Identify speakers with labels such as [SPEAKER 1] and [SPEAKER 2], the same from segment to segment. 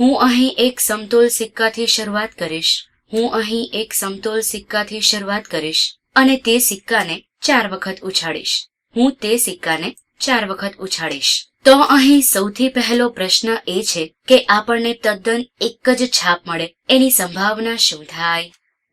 [SPEAKER 1] હું અહીં એક સમતોલ સિક્કાથી શરૂઆત કરીશ. હું અહીં એક સમતોલ સિક્કાથી શરૂઆત કરીશ અને તે સિક્કાને ચાર વખત ઉછાળીશ. હું તે સિક્કાને ચાર વખત ઉછાળીશ. તો અહીં સૌથી પહેલો પ્રશ્ન એ છે કે આપણને તદ્દન એક જ છાપ મળે, એની સંભાવના શું થાય?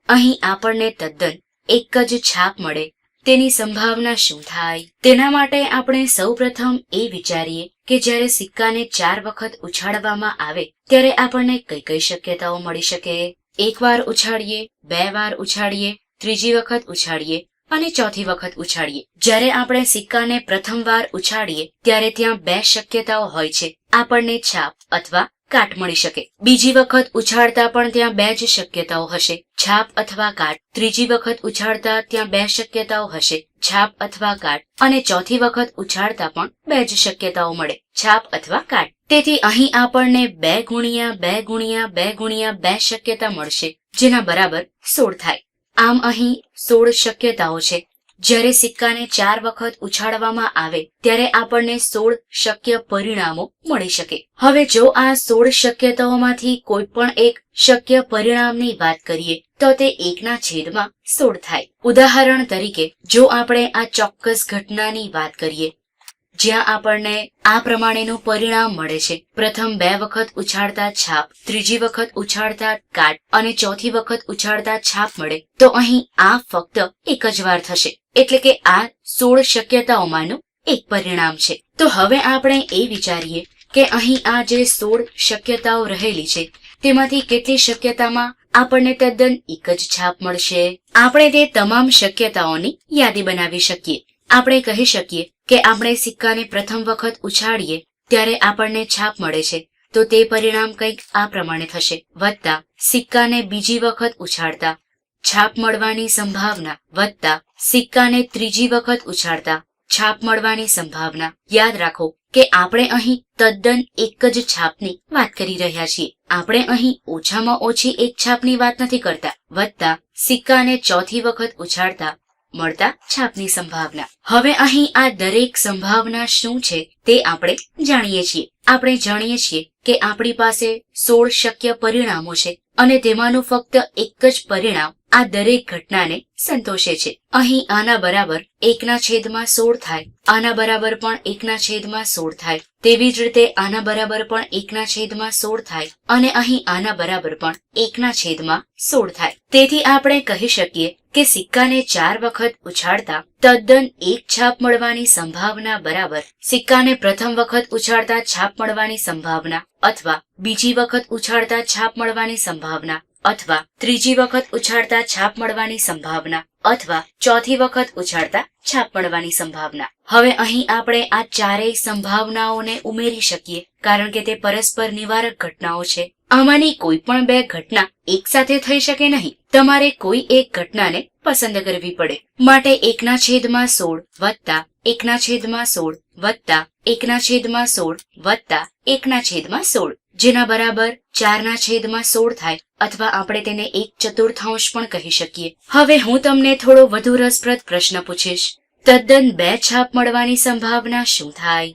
[SPEAKER 1] અહીં આપણને તદ્દન એક જ છાપ મળે, તેની સંભાવના શું થાય? તેના માટે આપણે સૌપ્રથમ એ વિચારીએ કે જ્યારે સિક્કાને ચાર વખત ઉછાળવામાં આવે, ત્યારે આપણને કઈ કઈ શક્યતાઓ મળી શકે? એક વાર ઉછાળીએ, બે વાર ઉછાળીએ, ત્રીજી વખત ઉછાળીએ અને ચોથી વખત ઉછાળીએ. જ્યારે આપણે સિક્કાને પ્રથમ વાર ઉછાળીએ, ત્યારે ત્યાં બે શક્યતાઓ હોય છે. આપણને છાપ અથવા કાટ મળી શકે. બીજી વખત ઉછાળતા પણ ત્યાં બે જ શક્યતાઓ હશે. છાપ અથવા કાટ. ત્રીજી વખત ઉછાળતા ત્યાં બે શક્યતાઓ હશે. છાપ અથવા કાટ. અને ચોથી વખત ઉછાળતા પણ બે જ શક્યતાઓ મળે. છાપ અથવા કાટ. તેથી અહીં આપણને બે ગુણ્યા બે ગુણ્યા બે ગુણ્યા બે શક્યતા મળશે, જેના બરાબર સોળ થાય. આમ અહીં સોળ શક્યતાઓ છે. જ્યારે સિક્કાને ચાર વખત ઉછાળવામાં આવે, ત્યારે આપણને સોળ શક્ય પરિણામો મળી શકે. હવે જો આ સોળ શક્યતાઓમાંથી કોઈ પણ એક શક્ય પરિણામની વાત કરીએ, તો તે એકના છેદમાં સોળ થાય. ઉદાહરણ તરીકે, જો આપણે આ ચોક્કસ ઘટનાની વાત કરીએ, જ્યાં આપણને આ પ્રમાણેનું પરિણામ મળે છે. પ્રથમ બે વખત ઉછાળતા છાપ, ત્રીજી વખત ઉછાળતા કાટ અને ચોથી વખત ઉછાળતા છાપ મળે, તો અહીં આ ફક્ત એક જ વાર થશે. એટલે કે આ સોળ શક્યતાઓમાંનું એક પરિણામ છે. તો હવે આપણે એ વિચારીએ કે અહીં આ જે સોળ શક્યતાઓ રહેલી છે, તેમાંથી કેટલી શક્યતામાં આપણને તદ્દન એક જ છાપ મળશે? આપણે તે તમામ શક્યતાઓની યાદી બનાવી શકીએ. આપણે કહી શકીએ કે આપણે સિક્કાને પ્રથમ વખત ઉછાળીએ ત્યારે આપણને છાપ મળે છે. તો તે પરિણામ કંઈક આ પ્રમાણે થશે. વત્તા સિક્કાને બીજી વખત ઉછાળતા. છાપ મળવાની સંભાવના. વત્તા સિક્કાને ત્રીજી વખત ઉછાળતા છાપ મળવાની સંભાવના. યાદ રાખો કે આપણે અહીં તદ્દન એક જ છાપની વાત કરી રહ્યા છીએ. આપણે અહીં ઓછામાં ઓછી એક છાપની વાત નથી કરતા. વધતા સિક્કાને ચોથી વખત ઉછાળતા મળતા છાપની સંભાવના. હવે અહીં આ દરેક સંભાવના શું છે તે આપણે જાણીએ છીએ. આપણે જાણીએ છીએ કે આપણી પાસે સોળ શક્ય પરિણામો છે અને તેમાંનું ફક્ત એક જ પરિણામ આ દરેક ઘટનાને સંતોષે છે. અહીં આના બરાબર એકના છેદમાં સોળ થાય, આના બરાબર પણ એકના છેદમાં સોળ થાય. તેવી જ રીતે આના બરાબર પણ એકના છેદમાં સોળ થાય અને અહીં આના બરાબર પણ એકના છેદમાં સોળ થાય. તેથી આપણે કહી શકીએ કે સિક્કાને ચાર વખત ઉછાળતા તદ્દન એક છાપ મળવાની સંભાવના બરાબર સિક્કાને પ્રથમ વખત ઉછાળતા છાપ મળવાની સંભાવના અથવા બીજી વખત ઉછાળતા છાપ મળવાની સંભાવના અથવા ત્રીજી વખત ઉછાળતા છાપ મળવાની સંભાવના અથવા ચોથી વખત ઉછાળતા છાપ મળવાની સંભાવના. હવે અહીં આપણે આ ચારેય સંભાવનાઓને ઉમેરી શકીએ, કારણ કે તે પરસ્પર નિવારક ઘટનાઓ છે. આમાંની કોઈ પણ બે ઘટના એક સાથે થઈ શકે નહીં. તમારે કોઈ એક ઘટનાને પસંદ કરવી પડે. માટે એકના છેદમાં સોળ વત્તા એકના છેદમાં સોળ વત્તા એકના છેદમાં સોળ વત્તા એકના છેદમાં સોળ. જેના બરાબર ચારના છેદમાં સોળ થાય, અથવા આપણે તેને એક ચતુર્થાંશ પણ કહી શકીએ. હવે હું તમને થોડો વધુ રસપ્રદ પ્રશ્ન પૂછીશ. તદ્દન બે છાપ મળવાની સંભાવના શું થાય?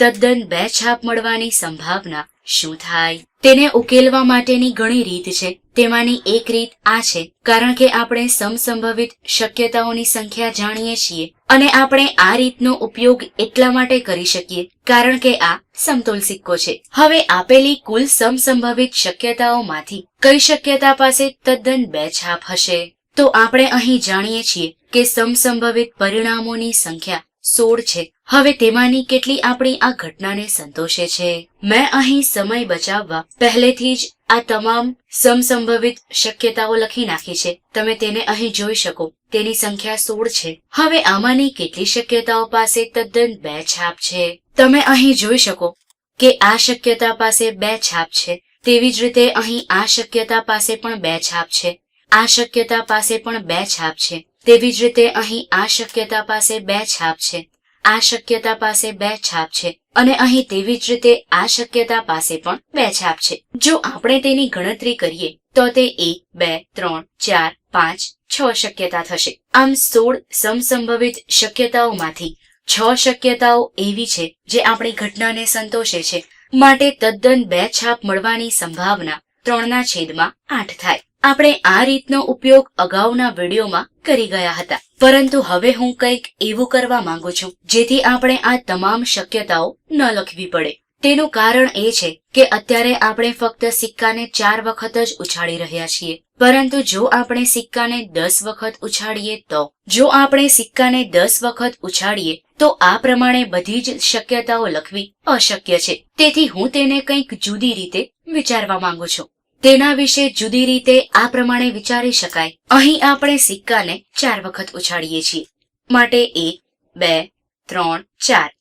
[SPEAKER 1] તદ્દન બે છાપ મળવાની સંભાવના શું થાય? તેને ઉકેલવા માટેની ઘણી રીત છે. તેમાંની એક રીત આ છે. કારણ કે આપણે સમસંભવિત શક્યતાઓની સંખ્યા જાણીએ છીએ અને આપણે આ રીતનો ઉપયોગ એટલા માટે કરી શકીએ કારણ કે આ સમતોલ સિક્કો છે. હવે આપેલી કુલ સમસંભવિત શક્યતાઓમાંથી કઈ શક્યતા પાસે તદ્દન બે છાપ હશે? તો આપણે અહીં જાણીએ છીએ કે સમસંભવિત પરિણામોની સંખ્યા સોળ છે. હવે તેમાંની કેટલી આપણી આ ઘટનાને સંતોષે છે? મેં અહીં સમય બચાવવા પહેલેથી જ આ તમામ સમસંભવિત શક્યતાઓ લખી નાખી છે. તમે તેને અહીં જોઈ શકો. તેની સંખ્યા સોળ છે. હવે આમાંની કેટલી શક્યતાઓ પાસે તદ્દન બે છાપ છે? તમે અહીં જોઈ શકો કે આ શક્યતા પાસે બે છાપ છે. તેવી જ રીતે અહીં આ શક્યતા પાસે પણ બે છાપ છે. આ શક્યતા પાસે પણ બે છાપ છે. તેવી જ રીતે અહીં આ શક્યતા પાસે બે છાપ છે. આ શક્યતા પાસે બે છાપ છે અને અહીં તેવી જ રીતે આ શક્યતા પાસે પણ બે છાપ છે. જો આપણે તેની ગણતરી કરીએ, તો તે એક બે, ત્રણ, ચાર, પાંચ, છ શક્યતા થશે. આમ સોળ સમસંભવિત શક્યતાઓમાંથી છ શક્યતાઓ એવી છે જે આપણી ઘટનાને સંતોષે છે. માટે તદ્દન બે છાપ મળવાની સંભાવના ત્રણના છેદમાં આઠ થાય. આપણે આ રીતનો ઉપયોગ અગાઉના વિડીયોમાં કરી ગયા હતા. પરંતુ હવે હું કંઈક એવું કરવા માંગુ છું, જેથી આપણે આ તમામ શક્યતાઓ ન લખવી પડે. તેનું કારણ એ છે કે અત્યારે આપણે ફક્ત સિક્કાને ચાર વખત જ ઉછાળી રહ્યા છીએ. પરંતુ જો આપણે સિક્કાને દસ વખત ઉછાળીએ તો, જો આપણે સિક્કાને દસ વખત ઉછાળીએ, તો આ પ્રમાણે બધી જ શક્યતાઓ લખવી અશક્ય છે. તેથી હું તેને કંઈક જુદી રીતે વિચારવા માંગુ છું. તેના વિશે જુદી રીતે આ પ્રમાણે વિચારી શકાય. અહીં આપણે સિક્કાને ચાર વખત ઉછાળીએ છીએ. માટે એક, બે, ત્રણ, ચાર.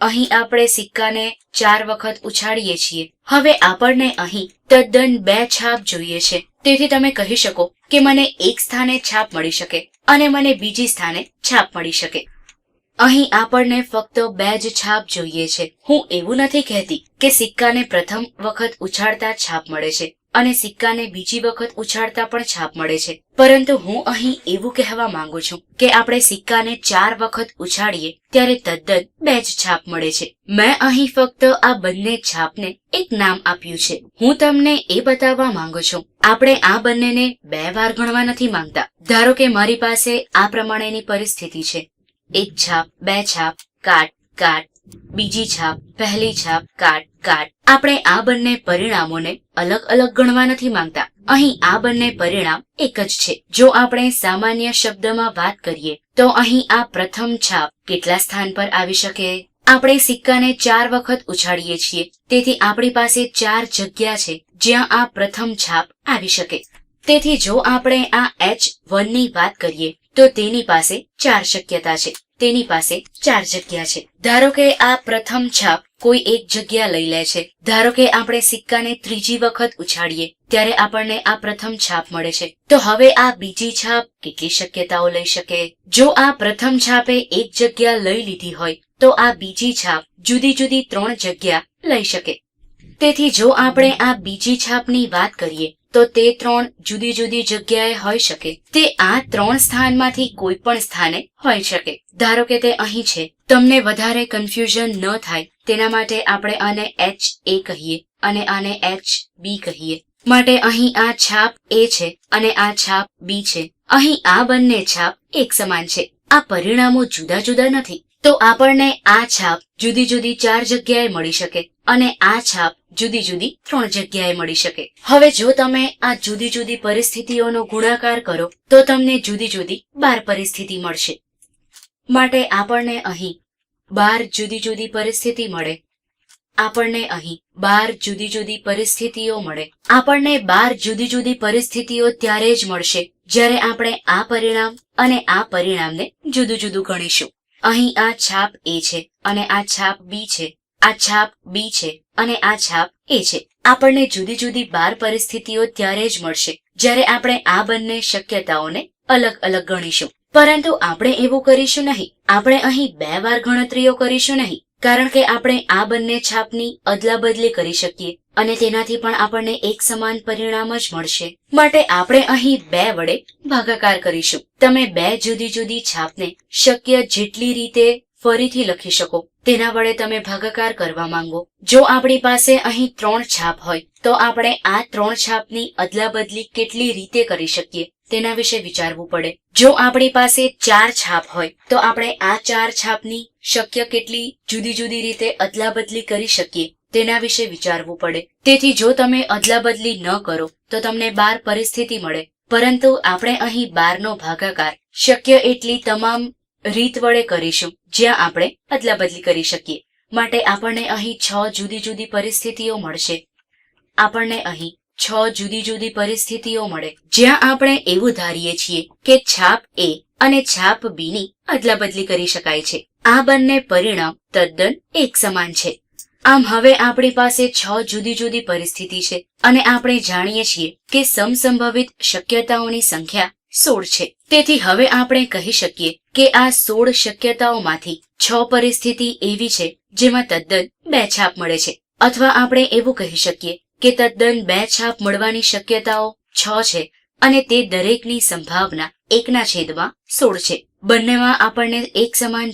[SPEAKER 1] અહીં આપણે સિક્કાને ચાર વખત ઉછાળીએ છીએ. હવે આપણને અહીં તદ્દન બે છાપ જોઈએ છે. તેથી તમે કહી શકો કે મને એક સ્થાને છાપ મળી શકે અને મને બીજી સ્થાને છાપ મળી શકે. અહીં આપણને ફક્ત બે જ છાપ જોઈએ છે. હું એવું નથી કહેતી કે સિક્કાને પ્રથમ વખત ઉછાળતા છાપ મળે છે અને સિક્કાને બીજી વખત ઉછાળતા પણ છાપ મળે છે. પરંતુ હું અહીં એવું કહેવા માંગુ છું કે આપણે સિક્કાને ચાર વખત ઉછાળીએ ત્યારે તદ્દન બે જ છાપ મળે છે. મેં અહીં ફક્ત આ બંને છાપને એક નામ આપ્યું છે. હું તમને એ બતાવવા માંગુ છું. આપણે આ બંનેને બે વાર ગણવા નથી માંગતા. ધારો કે મારી પાસે આ પ્રમાણેની પરિસ્થિતિ છે. એક છાપ, બે છાપ, કાટ કાટ, બીજી છાપ, પહેલી છાપ, કાટ કાટ. આપણે આ બંને પરિણામોને અલગ અલગ ગણવા નથી માંગતા. અહીં આ બંને પરિણામ એક જ છે. જો આપણે સામાન્ય શબ્દમાં વાત કરીએ, તો અહીં આ પ્રથમ છાપ કેટલા સ્થાન પર આવી શકે? આપણે સિક્કાને ચાર વખત ઉછાળીએ છીએ, તેથી આપણી પાસે ચાર જગ્યા છે જ્યાં આ પ્રથમ છાપ આવી શકે. તેથી જો આપણે આ એચની વાત કરીએ તો તેની પાસે ચાર શક્યતા છે. તેની પાસે ચાર જગ્યા છે. ધારો કે આ પ્રથમ છાપ કોઈ એક જગ્યા લઈ લે છે. ધારો કે આપણે સિક્કાને ત્રીજી વખત ઉછાળીએ, ત્યારે આપણને આ પ્રથમ છાપ મળે છે. તો હવે આ બીજી છાપ કેટલી શક્યતાઓ લઈ શકે? જો આ પ્રથમ છાપે એક જગ્યા લઈ લીધી હોય, તો આ બીજી છાપ જુદી જુદી ત્રણ જગ્યા લઈ શકે. તેથી જો આપણે આ બીજી છાપની વાત કરીએ તો તે ત્રણ જુદી જુદી જગ્યાએ હોઈ શકે. તે આ ત્રણ સ્થાનમાંથી કોઈ પણ સ્થાને હોઈ શકે. ધારો કે તે અહીં છે. તમને વધારે કન્ફ્યુઝન ન થાય. તેના માટે આપણે આને એચ એ કહીએ અને આને એચ બી કહીએ. માટે અહીં આ છાપ એ છે અને આ છાપ બી છે. અહીં આ બંને છાપ એક સમાન છે. આ પરિણામો જુદા જુદા નથી. તો આપણને આ છાપ જુદી જુદી ચાર જગ્યાએ મળી શકે. અને આ છાપ જુદી જુદી ત્રણ જગ્યાએ મળી શકે. હવે જો તમે આ જુદી જુદી પરિસ્થિતિઓનો ગુણાકાર કરો, તો તમને જુદી જુદી બાર પરિસ્થિતિ મળશે. માટે આપણને અહીં બાર જુદી જુદી પરિસ્થિતિ મળે. આપણને અહીં બાર જુદી જુદી પરિસ્થિતિઓ મળે. આપણને બાર જુદી જુદી પરિસ્થિતિઓ ત્યારે જ મળશે, જ્યારે આપણે આ પરિણામ અને આ પરિણામને જુદું જુદું ગણીશું. અહીં આ છાપ એ છે અને આ છાપ બી છે. આ છાપ બી છે અને આ છાપ એ છે. આપણને જુદી જુદી બાર પરિસ્થિતિઓ ત્યારે જ મળશે, જ્યારે આપણે આ બંને શક્યતાઓને અલગ અલગ ગણીશું. પરંતુ આપણે એવું કરીશું નહીં. આપણે અહીં બે વાર ગણતરીઓ કરીશું નહીં, કારણ કે આપણે આ બંને છાપની અદલા બદલી કરી શકીએ અને તેનાથી પણ આપણને એક સમાન પરિણામ જ મળશે. માટે આપણે અહીં બે વડે ભાગાકાર કરીશું. તમે બે જુદી જુદી છાપને શક્ય જેટલી રીતે ફરીથી લખી શકો. તેના વડે તમે ભાગાકાર કરવા માંગો. જો આપણી પાસે અહીં ત્રણ છાપ હોય, તો આપણે આ ત્રણ છાપની અદલા બદલી કેટલી રીતે કરી શકીએ? તેના વિશે વિચારવું પડે. જો આપણી પાસે ચાર છાપ હોય, તો આપણે આ ચાર છાપની શક્ય કેટલી જુદી જુદી રીતે અદલાબદલી કરી શકીએ? તેના વિશે વિચારવું પડે. તેથી જો તમે અદલા બદલી ન કરો, તો તમને બાર પરિસ્થિતિ મળે. પરંતુ આપણે અહીં બારનો ભાગાકાર. શક્ય એટલી તમામ રીત વડે કરીશું, જ્યાં આપણે અદલા બદલી કરી શકીએ. માટે આપણને અહીં છ જુદી જુદી પરિસ્થિતિઓ મળશે. આપણને અહીં છ જુદી જુદી પરિસ્થિતિઓ મળે, જ્યાં આપણે એવું ધારીએ છીએ કે છાપ એ અને છાપ બી ની અદલા બદલી કરી શકાય છે. આ બંને પરિણામ તદ્દન એક સમાન છે. આમ હવે આપણી પાસે છ જુદી જુદી પરિસ્થિતિ છે અને આપણે જાણીએ છીએ કે સમસંભવિત શક્યતાઓની સંખ્યા સોળ છે. તેથી હવે આપણે કહી શકીએ કે આ સોળ શક્યતાઓમાંથી છ પરિસ્થિતિ એવી છે જેમાં તદ્દન બે છાપ મળે છે. અથવા આપણે એવું કહી શકીએ કે તદ્દન બે છાપ મળવાની શક્યતાઓ છ છે અને તે દરેકની સંભાવના એકના છેદમાં સોળ છે. બંનેમાં આપણને એક સમાન